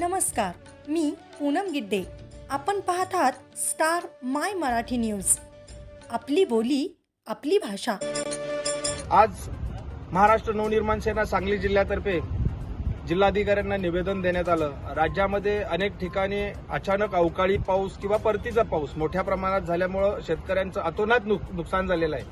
नमस्कार मी पूनम गिड्डे. आपण पाहत आहात स्टार माय मराठी न्यूज. आपली बोली आपली भाषा. आज महाराष्ट्र नवनिर्माण सेना सांगली जिल्ह्यातर्फे जिल्हाधिकाऱ्यांना निवेदन देण्यात आलं. राज्यामध्ये अनेक ठिकाणी अचानक अवकाळी पाऊस किंवा परतीचा पाऊस मोठ्या प्रमाणात झाल्यामुळं शेतकऱ्यांचं अतोनात नुक- नुकसान झालेलं आहे.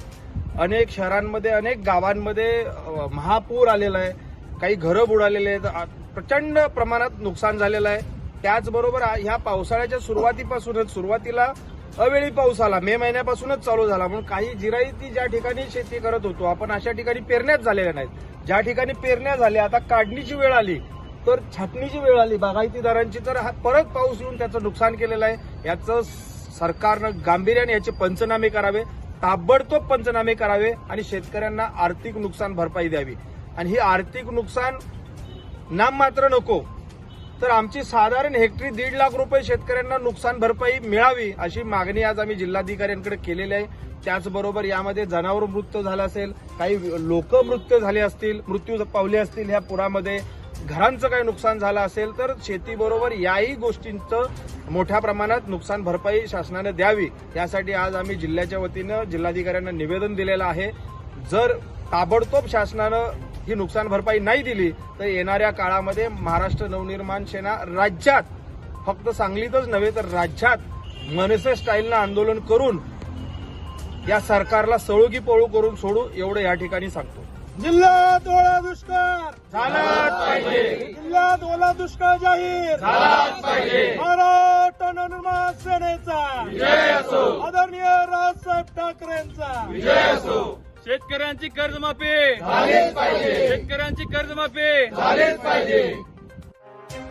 अनेक शहरांमध्ये अनेक गावांमध्ये महापूर आलेला आहे. काही घरं बुडालेले आहेत. प्रचंड प्रमाणात नुकसान झालेलं आहे. त्याचबरोबर ह्या पावसाळ्याच्या सुरुवातीपासूनच सुरुवातीला अवेळी पाऊस आला. मे महिन्यापासूनच चालू झाला. म्हणून काही जिरायती ज्या ठिकाणी शेती करत होतो आपण अशा ठिकाणी पेरण्याच झालेल्या नाहीत. ज्या ठिकाणी पेरण्या झाल्या आता काढणीची वेळ आली तर छाटणीची वेळ आली. बागायतीदारांची तर हा परत पाऊस येऊन त्याचं नुकसान केलेलं आहे. याचं सरकारनं गांभीर्याने याचे पंचनामे करावे. ताबडतोब पंचनामे करावे आणि शेतकऱ्यांना आर्थिक नुकसान भरपाई द्यावी. आणि हे आर्थिक नुकसान नाममात्र नको. तर आमची साधारण हेक्टरी दीड लाख रुपये शेतकऱ्यांना नुकसान भरपाई मिळावी अशी मागणी आज आम्ही जिल्हाधिकाऱ्यांकडे केलेली आहे. त्याचबरोबर यामध्ये जनावर मृत्यू झाला असेल काही लोक मृत्यू झाले असतील मृत्यू पावले असतील ह्या पुरामध्ये घरांचं काही नुकसान झालं असेल तर शेतीबरोबर याही गोष्टींचं मोठ्या प्रमाणात नुकसान भरपाई शासनाने द्यावी. यासाठी आज आम्ही जिल्ह्याच्या वतीनं जिल्हाधिकाऱ्यांना निवेदन दिलेलं आहे. जर ताबडतोब शासनानं ही नुकसान भरपाई नाही दिली तर येणाऱ्या काळामध्ये महाराष्ट्र नवनिर्माण सेना राज्यात फक्त सांगलीतच नव्हे तर राज्यात मनसे स्टाईलनं आंदोलन करून या सरकारला सळोगी पळू करून सोडू एवढं या ठिकाणी सांगतो. जिल्ह्यात ओला दुष्काळ! झालाच पाहिजे. जिल्ह्यात ओला दुष्काळ जाहीर! झालाच पाहिजे. महाराष्ट्र नवनिर्माण सेनेचा! विजय असो. आदरणीय राजसाहेब ठाकरेंचा! विजय असो. शेतकऱ्यांची कर्जमाफी. झालेच पाहिजे. शेतकऱ्यांची कर्जमाफी. झालेच पाहिजे.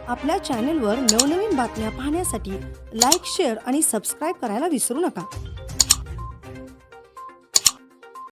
आपल्या चॅनेलवर नवनवीन बातम्या पाहण्यासाठी लाईक शेअर आणि सबस्क्राईब करायला विसरू नका.